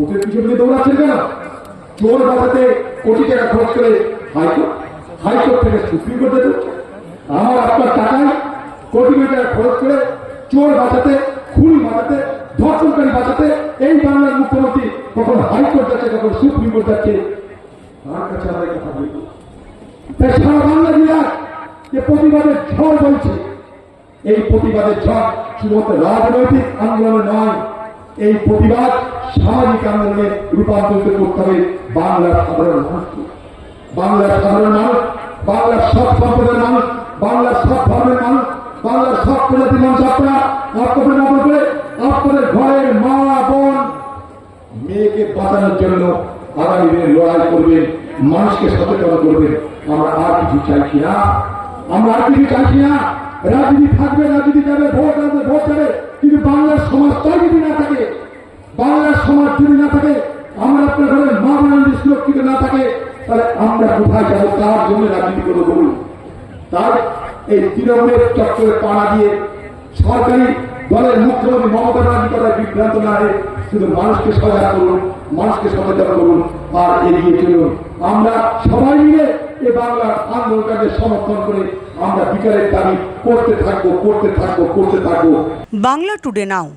ওদের পিছনে দৌড়াচ্ছেন কেন চোর বাঁচাতে কোটি টাকা খরচ করে হাইকোর্ট হাইকোর্ট থেকে সুপ্রিম কোর্টে আমার আপনার টাকায় কোটি কোটি টাকা খরচ করে চোর বাঁচাতে, খুন বাঁচাতে, ধর্ষণকারী বাঁচাতে, এই বাংলার মুখ্যমন্ত্রী কখন হাইকোর্ট যাচ্ছে, কখন সুপ্রিম কোর্ট যাচ্ছে, তার কাছে কথা বলব তাই সারা বাংলা যে প্রতিবাদের ঝড় বলছে এই প্রতিবাদের ঝড় শুধুমাত্র রাজনৈতিক আন্দোলনে নয়, এই প্রতিবাদ সামাজিক আন্দোলনে রূপান্তরিত করতে হবে বাংলার সাধারণ মানুষকে। বাংলার সাধারণ মানুষ, বাংলার সব সম্প্রদায়ের মানুষ বাংলার সব ধর্মের মানুষ বাংলার প্রজাতির মানুষ আপনাদের মতো করে আপনাদের ঘরের মা, বোন, মেয়েকে বাঁচানোর জন্য আগামী দিনে লড়াই করবেন মানুষকে সচেতন করবেন আমরা আর কিছু চাইছি না? আমরা আর কিছু চাইছি না? রাজনীতি থাকবে, রাজনীতি যাবে, ভোট আসবে ভোট যাবে। কিন্তু বাংলার সমাজ সমাজটাই যদি না থাকে, বাংলার সমাজ যদি না থাকে, আমরা আপনার ঘরে মা বোনের সুরক্ষিত না থাকে, তাহলে আমরা কোথায় যাব? তার জন্য রাজনীতি করব বলুন। তার এই তৃণমূলের চক্করে পাড়া দিয়ে সরকারি দলের মুখ্যমন্ত্রী মমতা ব্যানার্জি কথা বিভ্রান্ত না হয়ে শুধু মানুষকে সজাগ করুন, মানুষকে সচেতন করুন আর এগিয়ে চলুন। আমরা সবাই মিলে এ বাংলার আন্দোলনটাকে সমর্থন করে আমরা বিচারের দাবি করতে থাকব করতে থাকব করতে থাকব। Bangla today now.